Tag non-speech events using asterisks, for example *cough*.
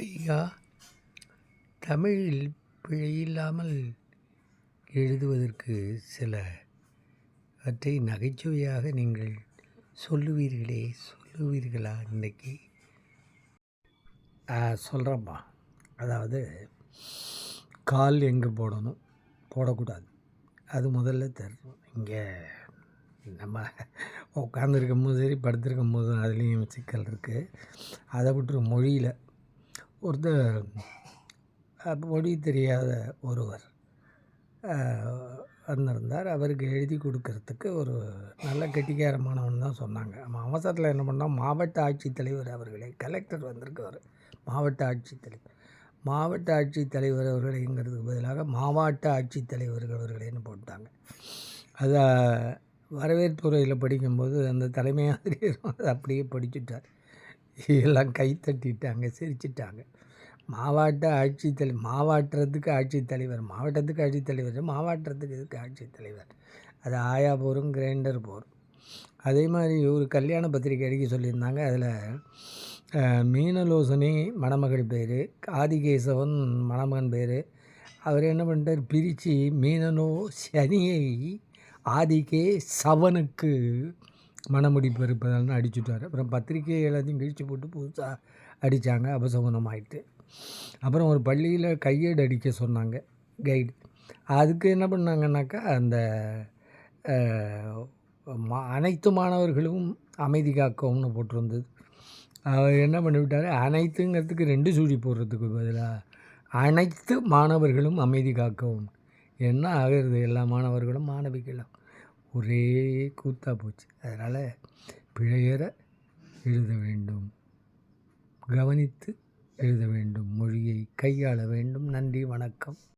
ஐயா தமிழில் பிழையில்லாமல் எழுதுவதற்கு சிலவற்றை நகைச்சுவையாக நீங்கள் சொல்லுவீர்களே சொல்லுவீர்களா இன்னைக்கு? சொல்கிறேம்மா அதாவது கால் எங்கே போடணும்? போடக்கூடாது. அது முதல்ல தரணும் இங்கே நம்ம உட்காந்துருக்கும் போது சரி படுத்திருக்கும் போதும் அதுலேயும் சிக்கல் இருக்குது அதை விட்டுரு மொழியில். ஒருத்தர் மொழி தெரியாத ஒருவர். வந்திருந்தார். அவருக்கு எழுதி கொடுக்கறதுக்கு ஒரு நல்ல கெட்டிக்காரமானவன் தான் சொன்னாங்க. நம்ம அவசரத்தில் என்ன பண்ணால் மாவட்ட ஆட்சித்தலைவர் அவர்களே கலெக்டர் வந்திருக்கார். மாவட்ட ஆட்சித்தலைவர். மாவட்ட ஆட்சித்தலைவர் அவர்களேங்கிறதுக்கு பதிலாக மாவட்ட ஆட்சித்தலைவர்கள் அவர்களேன்னு போட்டாங்க. அதை வரவேற்புறையில் படிக்கும்போது அந்த தலைமை ஆசிரியர் *laughs* அப்படியே படிச்சுட்டார். எல்லாம் கை தட்டிட்டாங்க சிரிச்சிட்டாங்க. மாவட்ட ஆட்சித்தலை மாவட்டத்துக்கு ஆட்சித்தலைவர் மாவட்டத்துக்கு ஆட்சித்தலைவர் மாவட்டத்துக்கு இதுக்கு ஆட்சித்தலைவர் அது ஆயா போரும் கிரைண்டர் போரும். அதே மாதிரி ஒரு கல்யாண பத்திரிக்கை அடிக்க சொல்லியிருந்தாங்க. அதில் மீனலோசனி மணமகள் பேர் ஆதிகேசவன் மணமகன் பேர். அவர் என்ன பண்ணிட்டார்? பிரித்து மீனனோ சனியை ஆதிகே சவனுக்கு மனமுடிப்பு இருப்பதால்னு அடிச்சுட்டார் அப்புறம் பத்திரிக்கை எல்லாத்தையும் கிழிச்சு போட்டு புதுசாக அடித்தாங்க அபசகுனம் ஆகிட்டு அப்புறம் ஒரு பள்ளியில் கையேடு அடிக்க சொன்னாங்க. கைடு அதுக்கு என்ன பண்ணாங்கன்னாக்கா அந்த மா- அனைத்து மாணவர்களும் அமைதி காக்கவும்னு போட்டிருந்தது. அவர் என்ன பண்ணிவிட்டார்? அனைத்துங்கிறதுக்கு ரெண்டு சூடி போடுறதுக்கு பதிலாக அனைத்து மாணவர்களும் அமைதி காக்கவும். என்ன ஆகிறது? எல்லா மாணவர்களும் மாணவிகளும். ஒரே கூத்தா போச்சு. அதனால் பிழையற எழுத வேண்டும். கவனித்து எழுத வேண்டும். மொழியை கையாள வேண்டும். நன்றி வணக்கம்.